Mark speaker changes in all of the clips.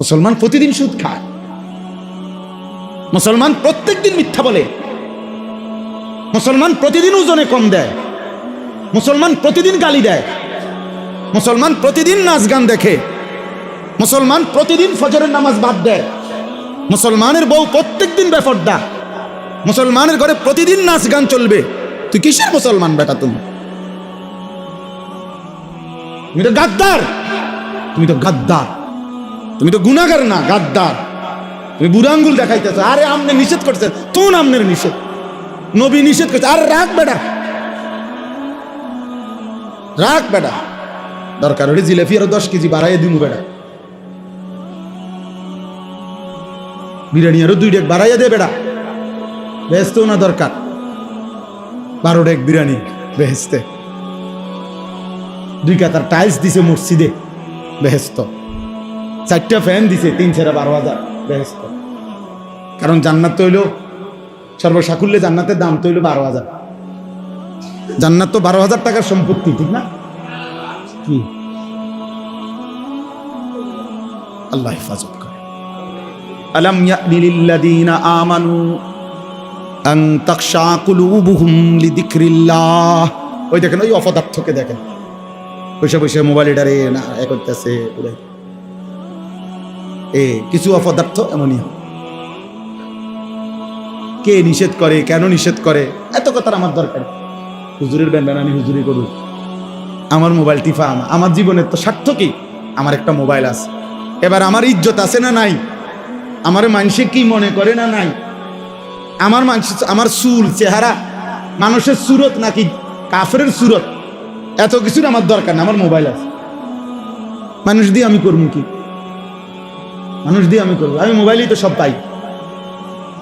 Speaker 1: মুসলমান প্রতিদিন সুদ খায়। মুসলমান প্রত্যেকদিন মিথ্যা বলে। মুসলমান প্রতিদিন ওজনে কম দেয়। মুসলমান প্রতিদিন গালি দেয়। মুসলমান প্রতিদিন নাচ গান দেখে। মুসলমান প্রতিদিন ফজরের নামাজ বাদ দেয়। মুসলমানের বউ প্রত্যেক প্রত্যেকদিন বেফর্দা। মুসলমানের ঘরে প্রতিদিন নাচ গান চলবে। তুই কিসের মুসলমান বেটা তুমি? তুমি তো গাদ্দার। তুমি তো গাদ্দার। তুমি তো গুণাগার না, গাদ্দার। তুমি বুড়া আঙ্গুল দেখাইতেছ। আরে আমনে নিষেধ করছে তোর আমনের নিষেধ। নবী নিষেধ করছে। আরে রাখ বেটা। রাখ বেটা। দরকার হলে জিলেপি আরও দশ কেজি বাড়াইয়ে দিমু বেটা। বিরিয়ানি আরও দুই ডেক বাড়াইয়া দে বেটা। ব্যস্ত না দরকার। বারো ডেক বিরিয়ানি বেহেস্তে দুই কাতার টাইলস দিছে মসজিদে বেহেস্ত চারটা ফ্যান দিছে, তিন ছেড়া বারো হাজার। বেহেস্ত। কারণ জান্নাত হইল, সর্বসাকুল্যে জান্নাতের দাম তো হইল বারো হাজার। জান্নাত তো বারো হাজার টাকার সম্পত্তি, ঠিক না? কি? আল্লাহ হেফাজত করে। আলম ইয়ানি আমানু আন তাখশা কুলুবুহুম লিযিকরিল্লাহ। ওই দেখেন, ওই অপদার্থকে দেখেন। বসে বসে মোবাইল এটারে না, এ করতেছে উড়ে এ, কিছু অপদার্থ এমনই হয়। কে নিষেধ করে, কেন নিষেধ করে, এত কথার আমার দরকার। হুজুরের আমি হুজুরি করুক। আমার মোবাইল টিফা আমা- আমার জীবনের তো স্বার্থ কি? আমার একটা মোবাইল আছে। এবার আমার ইজ্জত আছে না নাই? আমার মানুষে কি মনে করে না নাই? আমার মানুষ, আমার চুল, চেহারা, মানুষের সুরত নাকি কাফের সুরত? এত কিছুর আমার দরকার না, আমার মোবাইল আছে। মানুষ দিয়ে আমি করব কি? মানুষ দিয়ে আমি করব। আমি মোবাইলেই তো সব পাই।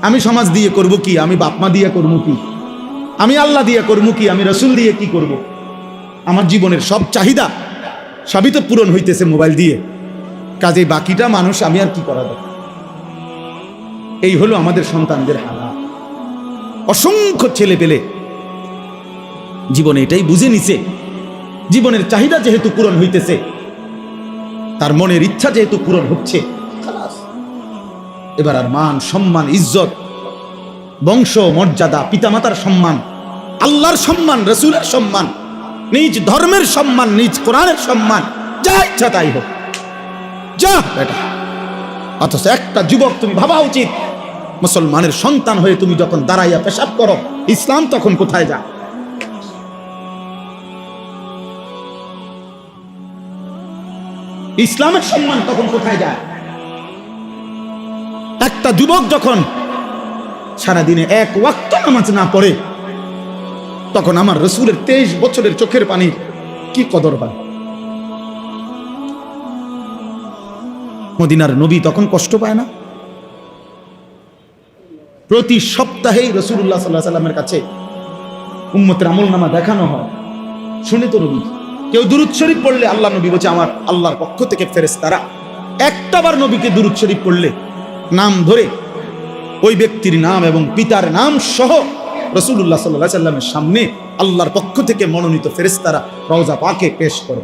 Speaker 1: আমি সমাজ দিয়ে করব কি? আমি বাপমা দিয়ে করব কি? আমি আল্লাহ দিয়ে করব কি? আমি রসুল দিয়ে কি করব। আমার জীবনের সব চাহিদা সবই তো পূরণ হইতেছে মোবাইল দিয়ে। কাজে বাকিটা মানুষ আমি আর কি করাবো? এই হলো আমাদের সন্তানদের হালা অসংখ্য ছেলে পেলে জীবনে এটাই বুঝে নিছে। জীবনের চাহিদা যেহেতু পূরণ হইতেছে, তার মনের ইচ্ছা যেহেতু পূরণ হচ্ছে। এবার আর মান, সম্মান, ইজ্জত, বংশ, মর্যাদা, পিতামাতার সম্মান, আল্লাহর সম্মান, রসুলের সম্মান, নিজ ধর্মের সম্মান, নিজ কোরআনের সম্মান, যা ইচ্ছা তাই হোক। যা, বেটা। অথচ একটা যুবক তুমি ভাবা উচিত, মুসলমানের সন্তান হয়ে তুমি যখন দাঁড়াইয়া পেশাব করো, ইসলাম তখন কোথায় যা ইসলামের সম্মান তখন কোথায় যায়? একটা যুবক যখন সারাদিনে এক ওয়াক্ত নামাজ না পড়ে, তখন আমার রসুলের তেইশ বছরের চোখের পানির কি কদর হয়। মদিনার নবী তখন কষ্ট পায় না। প্রতি সপ্তাহেই রসুল্লাহ সাল্লাহ সাল্লামের কাছে উম্মতের আমল নামা দেখানো হয়। শুনে তো নবী, কেউ দুরুদ শরীফ পড়লে আল্লাহ নবী বলছে, আমার আল্লাহর পক্ষ থেকে ফেরেস তারা একটাবার নবীকে দুরুদ শরীফ পড়লে নাম ধরে ওই ব্যক্তির নাম এবং পিতার নাম সহ রসুল্লাহ সাল্লাহ সাল্লামের সামনে আল্লাহর পক্ষ থেকে মনোনীত ফেরেস্তারা রওজা পাকে পেশ করে।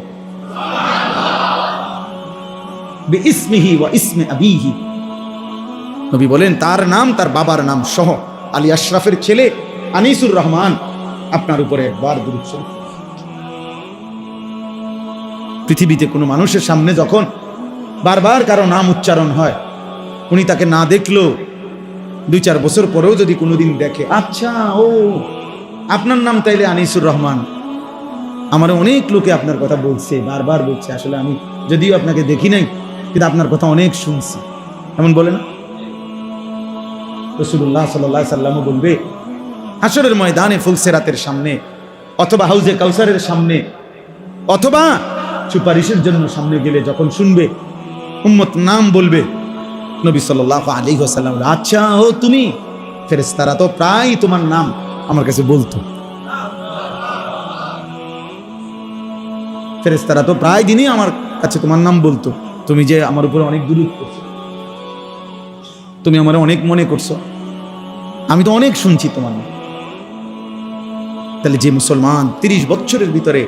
Speaker 1: নবী বলেন, তার নাম, তার বাবার নাম সহ আলী আশরাফের ছেলে আনিসুর রহমান আপনার উপরে একবার দুরুদ পৃথিবীতে কোনো মানুষের সামনে যখন বারবার কারও নাম উচ্চারণ হয় উনি তাকে না দেখল। দুই চার বছর পরেও যদি কোনোদিন দেখে। আচ্ছা ও, আপনার নাম তাইলে আনিসুর রহমান। আমার অনেক লোকে আপনার কথা বলছে, বারবার বলছে। আসলে আমি যদিও আপনাকে দেখি নাই, কিন্তু আপনার কথা অনেক শুনছি। এমন বলে না? রসুল্লাহ সাল্লাহ সাল্লামও বলবে হাসরের ময়দানে ফুলসেরাতের সামনে অথবা হাউজে কাউসারের সামনে অথবা সুপারিশের জন্য সামনে গেলে যখন শুনবে, উম্মত নাম বলবে নবী সাল্লাহ আলী সাল্লাম আচ্ছা ও তুমি? ফেরেস্তারা তো প্রায় তোমার নাম আমার কাছে বলতো। ফেরেস্তারা তো প্রায় দিনই আমার কাছে তোমার নাম বলতো, তুমি যে আমার উপরে অনেক দূরত করছ, তুমি আমার অনেক মনে করছ, আমি তো অনেক শুনছি তোমার নাম। তাহলে যে মুসলমান তিরিশ বছরের ভিতরে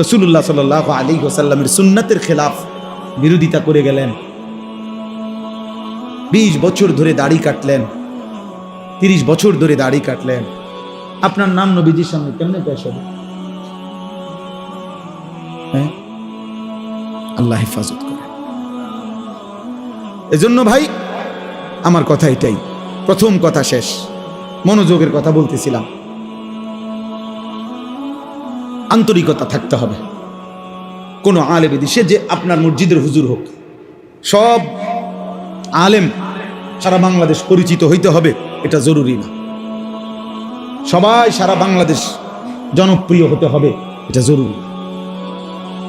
Speaker 1: রসুল্লাহ সাল আলী ওসাল্লামের সুন্নাতের খেলাফ বিরোধিতা করে গেলেন বিশ বছর ধরে দাড়ি কাটলেন। তিরিশ বছর ধরে দাড়ি কাটলেন। আপনার নাম নবীজির সামনে কেমনে পেশ হবে? হ্যাঁ? আল্লাহ হেফাজত করে। এজন্য ভাই, আমার কথা এটাই। প্রথম কথা শেষ। মনোযোগের কথা বলতেছিলাম। আন্তরিকতা থাকতে হবে। কোনো আলেম সে যে আপনার মসজিদের হুজুর হোক। সব আলেম সারা বাংলাদেশ পরিচিত হইতে হবে, এটা জরুরি না। সবাই সারা বাংলাদেশ জনপ্রিয় হতে হবে, এটা জরুরি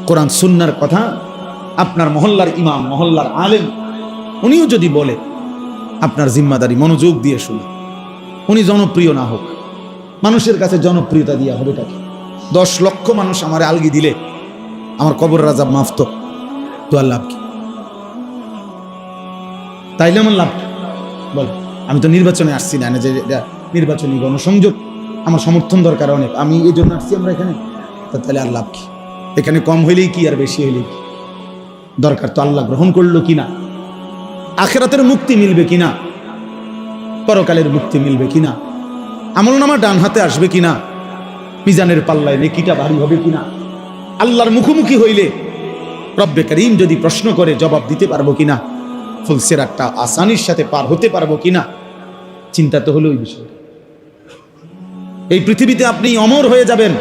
Speaker 1: কোরআন সুন্নার কথা আপনার মহল্লার ইমাম, মহল্লার আলেম, উনিও যদি বলে, আপনার জিম্মাদারি মনোযোগ দিয়ে শুনে উনি জনপ্রিয় না হোক, মানুষের কাছে জনপ্রিয়তা দিয়া হবে তাকে দশ লক্ষ মানুষ আমার আলগি দিলে, আমার কবর রাজা মাফ তো তো আর লাভ কি? তাইলে আমার লাভ কি? বল, আমি তো নির্বাচনে আসছি না যে নির্বাচনী গণসংযোগ, আমার সমর্থন দরকার অনেক, আমি এই জন্য আসছি আমরা এখানে। তাহলে আর লাভ কি? এখানে কম হইলেই কি আর বেশি হইলেই কি? দরকার তো আল্লাহ গ্রহণ করল কিনা? আখেরাতের মুক্তি মিলবে কিনা? পরকালের মুক্তি মিলবে কিনা? আমল নামা ডান হাতে আসবে কিনা? মিজানের পাল্লায় নেকিটা ভারী হবে কিনা? আল্লাহর মুখোমুখি হইলে রব্বে করিম যদি প্রশ্ন করে, জবাব দিতে পারব কিনা? ফুলসেরাটটা আসানির সাথে পার হতে পারব কিনা? চিন্তা তো হলো ওই বিষয় এই পৃথিবীতে আপনি অমর হয়ে যাবেন।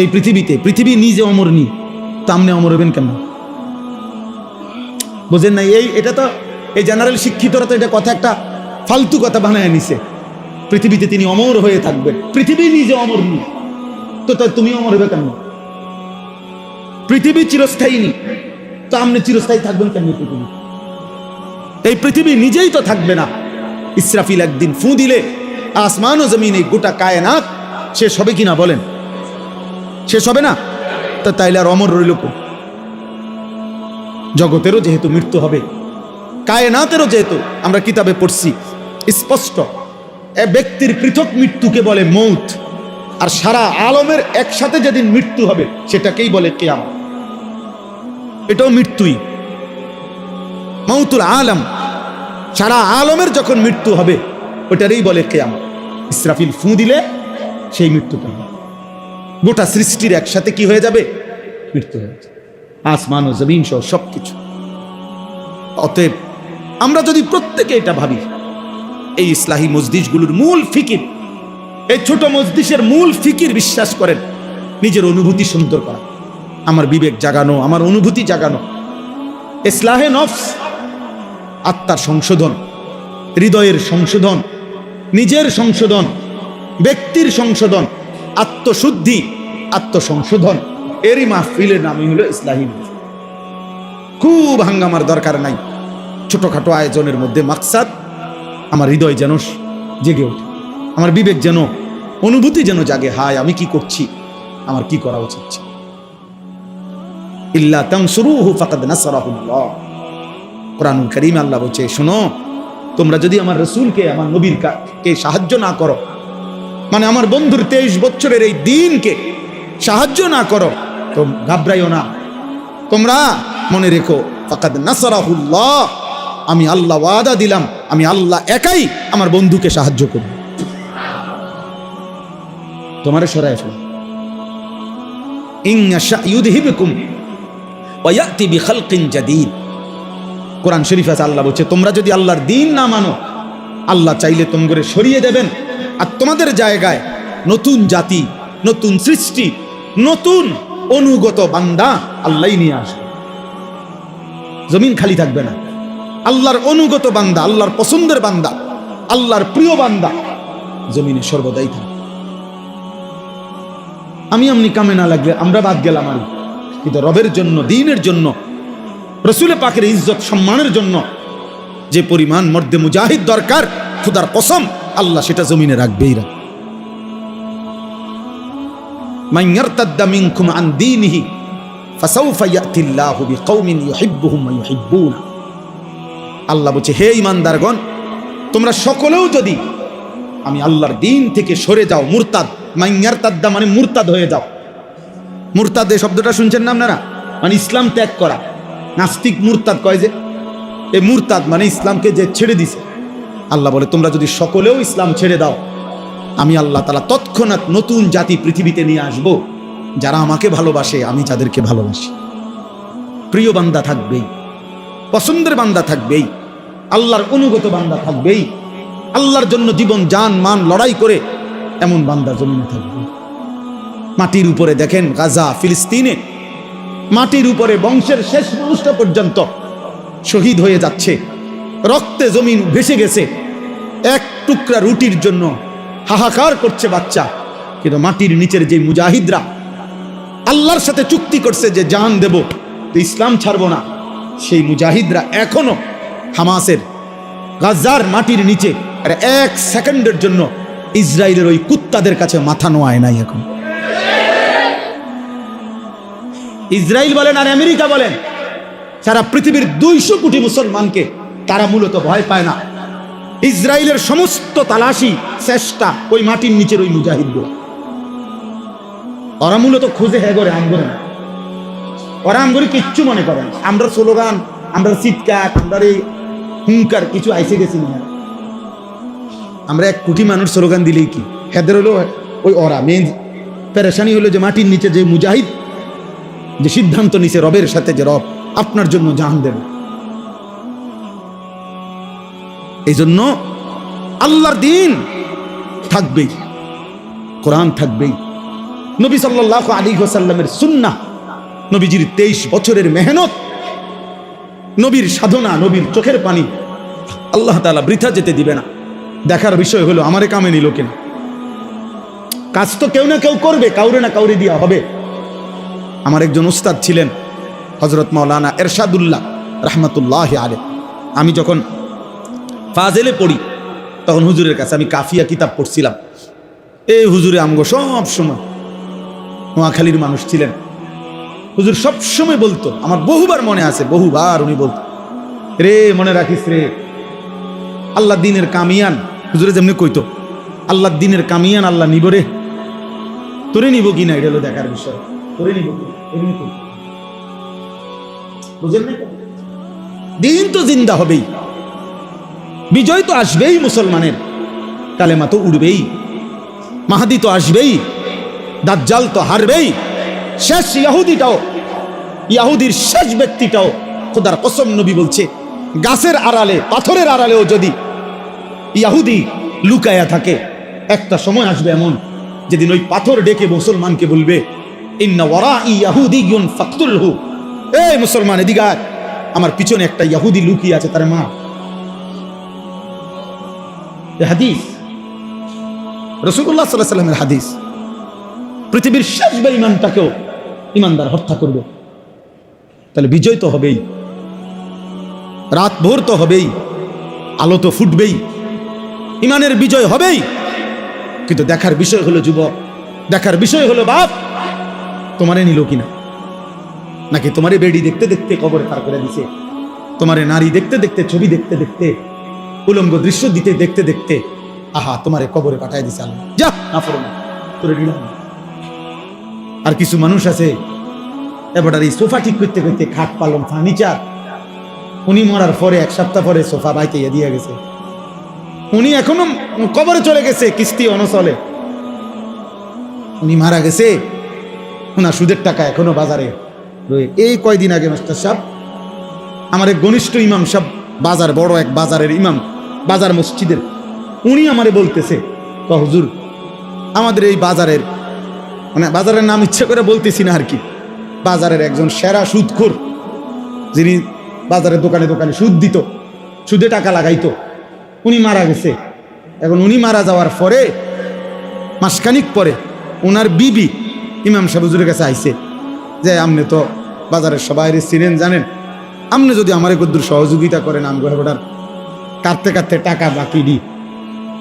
Speaker 1: এই পৃথিবীতে, পৃথিবী নিজে অমর নি তা আপনি অমর হবেন কেন বুঝেন না এই, এটা তো, এই জেনারেল শিক্ষিতরা তো এটা কথা একটা ফালতু কথা বানায় নিছে। পৃথিবীতে তিনি অমর হয়ে থাকবেন। পৃথিবী নিজে অমর নি তো তা তুমি অমর হবে কেন পৃথিবী চিরস্থায়ী নি তো আপনি চিরস্থায়ী থাকবেন কেন পৃথিবী এই পৃথিবী নিজেই তো থাকবে না। ইসরাফিল একদিন ফু দিলে, আসমান ও জমিন এই গোটা কায়নাত শেষ হবে কিনা বলেন? শেষ হবে না? তা তাইলে আর অমর রইল কো? জগতেরও যেহেতু মৃত্যু হবে, কায়নাতেরও যেহেতু আমরা কিতাবে পড়ছি, স্পষ্ট। এ ব্যক্তির পৃথক মৃত্যুকে বলে মৌত, আর সারা আলমের একসাথে যেদিন মৃত্যু হবে, সেটাকেই বলে কেয়াম এটাও মৃত্যুই। মৌতুল আলম সারা আলমের যখন মৃত্যু হবে, ওটারই বলে কেয়াম। ইসরাফিল ফু দিলে সেই মৃত্যুটা। গোটা সৃষ্টির একসাথে কি হয়ে যাবে? মৃত্যু হয়ে যাবে। আসমান ও জমিন সহ সব কিছু অতএব আমরা যদি প্রত্যেকে এটা ভাবি, এই ইসলাহী মসজিদগুলোর মূল ফিকির, এই ছোট মসজিদের মূল ফিকির বিশ্বাস করেন, নিজের অনুভূতি সুন্দর করা। আমার বিবেক জাগানো, আমার অনুভূতি জাগানো। ইসলাহে নফস আত্মার সংশোধন, হৃদয়ের সংশোধন, নিজের সংশোধন, ব্যক্তির সংশোধন, আত্মশুদ্ধি, আত্মসংশোধন। এরই মাহফিলের নামই হলো ইসলাহী। খুব হাঙ্গামার দরকার নাই। ছোটখাটো আয়োজনের মধ্যে মাকসাদ, আমার হৃদয় যেন জেগে ওঠে। আমার বিবেক যেন, অনুভূতি যেন জাগে, হায়, আমি কি করছি? আমার কি করা উচিত। ইল্লা তানসুরুহু ফাকাদ নাসারাহুল্লাহ। কোরআনুল করিম আল্লাহ বলছে, শোনো, তোমরা যদি আমার রসুলকে, আমার নবীর কে সাহায্য না করো মানে আমার বন্ধুর তেইশ বছরের এই দিনকে সাহায্য না করো, তো ঘাবড়াইও না। তোমরা মনে রেখো, ফাকাদ নাসারাহুল্লাহ, আমি আল্লাহ ওয়াদা দিলাম, আমি আল্লাহ একাই আমার বন্ধুকে সাহায্য করব। তোমারে সরাই ফেলো। ইংশা ইউদহিবকুম ওয়া ইয়াতি বিখালকিন জাদীদ। কোরআন শরীফ আছে, আল্লাহ বলছে, তোমরা যদি আল্লাহর দিন না মানো, আল্লাহ চাইলে তোমরে সরিয়ে দেবেন। আর তোমাদের জায়গায় নতুন জাতি, নতুন সৃষ্টি, নতুন অনুগত বান্দা আল্লাহ নিয়ে আসবে। জমিন খালি থাকবে না। আল্লাহর অনুগত বান্দা, আল্লাহর পছন্দের বান্দা, আল্লাহর প্রিয় বান্দা জমিনে সর্বদাই থাকবে। আমি আমনি কামে না লাগলে আমরা বাদ গেলাম আর। কিন্তু রবের জন্য, দিনের জন্য রসুলে পাকের ইজ্জত সম্মানের জন্য যে পরিমাণ মর্দে মুজাহিদ দরকার, খুদার কসম, আল্লাহ সেটা জমিনে রাখবেই রাখ আল্লাহ বলছে, হে ইমানদারগণ তোমরা সকলেও যদি আমি আল্লাহর দিন থেকে সরে যাও, মুরতাদ মাইয়ারতাদ্দা মানে মুরতাদ হয়ে যাও। মুরতাদ এই শব্দটা শুনছেন না আপনারা? মানে ইসলাম ত্যাগ করা। নাস্তিক মুরতাদ কয় যে এই মুরতাদ মানে ইসলামকে যে ছেড়ে দিছে। আল্লাহ বলে, তোমরা যদি সকলেও ইসলাম ছেড়ে দাও, আমি আল্লাহ তালা তৎক্ষণাৎ নতুন জাতি পৃথিবীতে নিয়ে আসব, যারা আমাকে ভালোবাসে, আমি যাদেরকে ভালোবাসি। প্রিয় বান্দা থাকবেই, পছন্দের বান্দা থাকবেই, আল্লাহর অনুগত বান্দা থাকবেই, আল্লাহর জন্য জীবন, জান, মান লড়াই করে এমন বান্দা জমিনে থাকবে। মাটির উপরে দেখেন গাজা, ফিলিস্তিনে মাটির উপরে বংশের শেষ মানুষটা পর্যন্ত শহীদ হয়ে যাচ্ছে। রক্তে জমিন ভেসে গেছে। এক টুকরা রুটির জন্য হাহাকার করছে বাচ্চা। কিন্তু মাটির নিচের যে মুজাহিদরা, আল্লাহর সাথে চুক্তি করছে যে জান দেব, তো ইসলাম ছাড়বো না। সেই মুজাহিদরা এখনও হামাসের গাজার মাটির নিচে, আর এক সেকেন্ডের জন্য ইসরায়েলের ওই কুত্তাদের কাছে মাথা নোয়ায় নাই এখন। ইসরায়েল বলেন আর আমেরিকা বলেন, সারা পৃথিবীর দুইশো কোটি মুসলমানকে তারা মূলত ভয় পায় না। ইসরায়েলের সমস্ত তালাশি, চেষ্টা ওই মাটির নিচের ওই মুজাহিদগুলো। ওরা মূলত খুঁজে হ্যাঁ করে আমগরে না। ওরা আমগরে কিচ্ছু মনে করে না। আমরা স্লোগান, আমরা চিৎকার, আমরা এই হুঙ্কার, কিছু আইসে গেছি না আমরা এক কোটি মানুষ স্লোগান দিলেই কি? হেদের হলো ওই ওরা। মেন পেরেশানি হলো যে মাটির নিচে যে মুজাহিদ যে সিদ্ধান্ত নিছে রবের সাথে যে রব আপনার জন্য জান দেবে। এই জন্য আল্লাহর দিন থাকবেই, কোরআন থাকবেই। নবী সাল্লাহ আলী হোসাল্লামের সুন্না নবীজির তেইশ বছরের মেহনত, নবীর সাধনা, নবীর চোখের পানি, আল্লাহ তালা বৃথা যেতে দিবে না। দেখার বিষয় হলো, আমারে কামে নিল কিনা? কাজ তো কেউ না কেউ করবে, কাউরে না কাউরে দিয়া হবে। আমার একজন উস্তাদ ছিলেন হজরত মাওলানা এরশাদুল্লাহ রহমতুল্লাহ আলে আমি যখন ফাজেলে পড়ি, তখন হুজুরের কাছে আমি কাফিয়া কিতাব পড়ছিলাম। এই হুজুরে আমগো সব সময় নোয়াখালীর মানুষ ছিলেন। হুজুর সব সময় বলতো, আমার বহুবার মনে আছে, বহুবার উনি বলতো, রে, মনে রাখিস রে, আল্লাহ দিনের কামিয়ান, হুজুরে যেমনি কইতো, আল্লাহ দিনের কামিয়ান, আল্লাহ নিব রে, তোরে নিব কিনা এটা হলো দেখার বিষয়। তোরে নিব এমনি কইতো। বুঝলেন না? দিন তো জিন্দা হবেই। বিজয় তো আসবেই মুসলমানের। কালেমা তো উড়বেই। মাহাদি তো আসবেই। দাজ্জাল তো হারবেই। শেষ ইয়াহুদিটাও, ইয়াহুদির শেষ ব্যক্তিটাও খোদার কসম নবী বলছে, গাছের আড়ালে, পাথরের আড়ালেও যদি ইয়াহুদি লুকায়া থাকে, একটা সময় আসবে এমন, যেদিন ওই পাথর ডেকে মুসলমানকে বলবে মুসলমান, এদিকে আমার পিছনে একটা ইয়াহুদি লুকিয়ে আছে, তার মা। হাদিস? রসুল্লাহ সাল্লাহ সাল্লামের হাদিস। পৃথিবীর শেষ বেঈমানটাকেও ইমানদার হত্যা করবে। তাহলে বিজয় তো হবেই। রাত ভোর তো হবেই। আলো তো ফুটবেই। ইমানের বিজয় হবেই। কিন্তু দেখার বিষয় হলো যুবক, দেখার বিষয় হলো বাপ। তোমারে নিল কিনা? নাকি তোমারে বেডি দেখতে দেখতে কবরে পার করে দিছে? তোমারে নারী দেখতে দেখতে, ছবি দেখতে দেখতে, উলঙ্গ দৃশ্য দিতে দেখতে দেখতে, আহা, তোমারে কবরে পাঠায় দিছে আল্লাহ। যা, না না, তোরে আর কিছু মানুষ আছে, এবার এই সোফা ঠিক করতে করতে খাট পালং ফার্নিচার, উনি মরার পরে, এক সপ্তাহ পরে সোফা বাইকে দিয়ে গেছে। উনি এখনও কবরে চলে গেছে, কিস্তি অনচলে। উনি মারা গেছে ওনার সুদের টাকা এখনও বাজারে? রয়ে এই কয়দিন আগে মাস্টার সাহেব, আমার এক ঘনিষ্ঠ ইমাম সাহেব, বাজার, বড় এক বাজারের ইমাম, বাজার মসজিদের, উনি আমারে বলতেছে, ক হুজুর, আমাদের এই বাজারের মানে বাজারের নাম ইচ্ছে করে বলতেছি না আর কি, বাজারের একজন সেরা সুদখোর, যিনি বাজারের দোকানে দোকানে সুদ দিত, সুদে টাকা লাগাইতো, উনি মারা গেছে। এখন উনি মারা যাওয়ার পরে, মাসখানিক পরে ওনার বিবি ইমাম সাহেব হুজুরের কাছে আইছে যে আপনি তো বাজারের সবাই চিনেন, জানেন? আপনি যদি আমার কদ্দুর সহযোগিতা করেন আম গোটার কাটতে কাটতে টাকা বাকি দি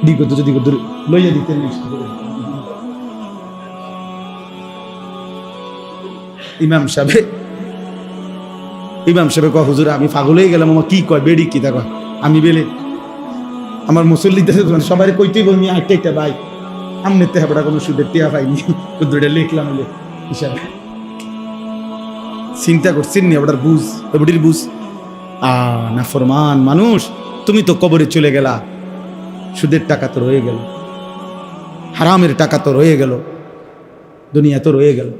Speaker 1: দি কদ্দু যদি কদ্দুর লইয়া দিতেন ইমাম সাহেব ইমাম সাহেব কয়, হুজুর, আমি পাগল হয়ে গেলাম, আমার কি কয়, বেড়ি কি দেখো আমি বেলে, আমার মুসল্লিতে সবাই কইতেই বলমি একটা একটা ভাই আমনে তেহাবড়া কোনো সুদের টিয়া পাইনি। কুদ্দুটা লিখলাম হিসাবে। চিন্তা করছেন নি, ওটার বুঝ, ওটির বুঝ। আ, না ফরমান, মানুষ, তুমি তো কবরে চলে গেলা। সুদের টাকা তো রয়ে গেল। হারামের টাকা তো রয়ে গেল। দুনিয়া তো রয়ে গেল।